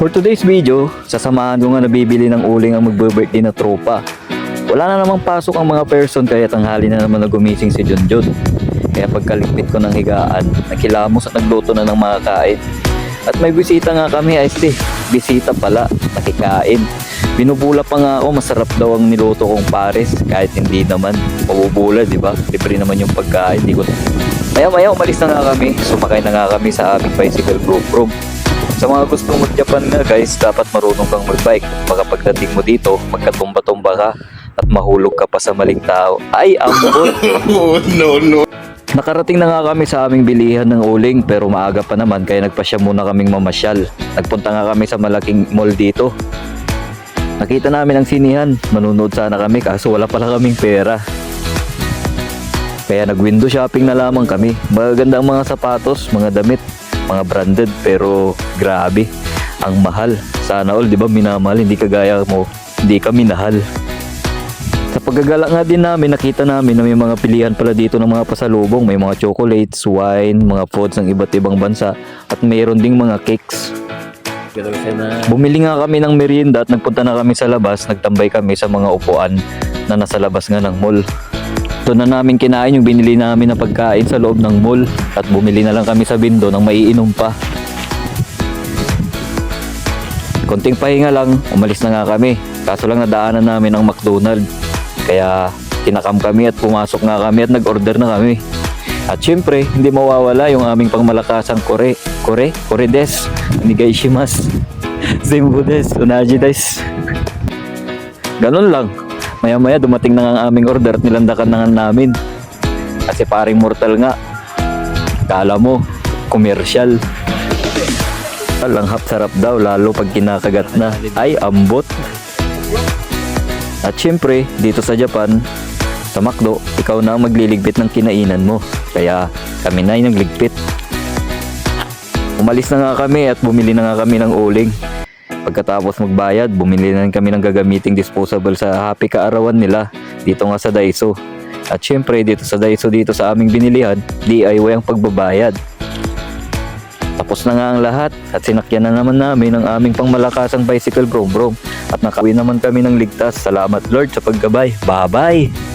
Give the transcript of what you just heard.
For today's video, sasamahan ko nga nabibili ng uling ang magbe-birthday na tropa. Wala na namang pasok ang mga person kaya tanghali na naman na gumising si Junjun. Kaya pagkaligpit ko ng higaan, nakilamos at nagluto na ng mga kain. At may bisita nga kami, sti, bisita pala, nakikain. Binubula pa nga ako, masarap daw ang niluto kong pares, kahit hindi naman. Mabubula, di ba? Libre naman yung pagkain, di ko Maya maya umalis na nga kami, sumakay na nga kami sa aming bicycle group room. Sa mga gustong mag-Japan nga guys, dapat marunong kang mag-bike. Baka pagdating mo dito, magkatumba-tumba ka at mahulog ka pa sa maling tao. Ay, ambot! Oh, no, no. Nakarating na nga kami sa aming bilihan ng uling pero maaga pa naman kaya nagpasya muna kaming mamasyal. Nagpunta nga kami sa malaking mall dito. Nakita namin ang sinihan, manunood sana kami kaso wala pala kaming pera. Kaya nag-window shopping na lamang kami. Magaganda ang mga sapatos, mga damit, mga branded pero grabe. Ang mahal. Sana all, di ba minamahal, hindi kagaya mo, hindi ka minahal. Sa paggagala nga din namin, nakita namin na may mga pilihan pala dito ng mga pasalubong. May mga chocolates, wine, mga foods ng iba't ibang bansa, at mayroon ding mga cakes. Bumili nga kami ng merienda at nagpunta na kami sa labas. Nagtambay kami sa mga upuan na nasa labas nga ng mall. Doon na namin kinain yung binili namin na pagkain sa loob ng mall at bumili na lang kami sa bindo ng maiinom pa. Konting pahinga lang, umalis na nga kami. Kaso lang nadaanan namin ang McDonald. Kaya tinakam kami at pumasok nga kami at nag-order na kami. At syempre, hindi mawawala yung aming pangmalakasang kore. Kore? Kore des. Onigaishimasu. Zenbu des. Unaji des. Ganun lang. Maya-maya dumating na ang aming order at nilandakan na nga namin. Kasi paring mortal nga. Kala mo, commercial. Alang hap sarap daw lalo pag kinakagat na. Ay, ambot. At syempre, dito sa Japan, sa McDo, ikaw na ang magliligpit ng kinainan mo. Kaya kami na yung nagligpit. Umalis na nga kami at bumili na nga kami ng uling. Pagkatapos magbayad, bumili na kami ng gagamiting disposable sa happy kaarawan nila dito nga sa Daiso. At syempre, dito sa Daiso dito sa aming binilihan, DIY ang pagbabayad. Tapos na nga ang lahat at sinakyan na naman namin ang aming pangmalakasang bicycle brom brom at nakauwi naman kami ng ligtas. Salamat Lord sa paggabay. Bye-bye!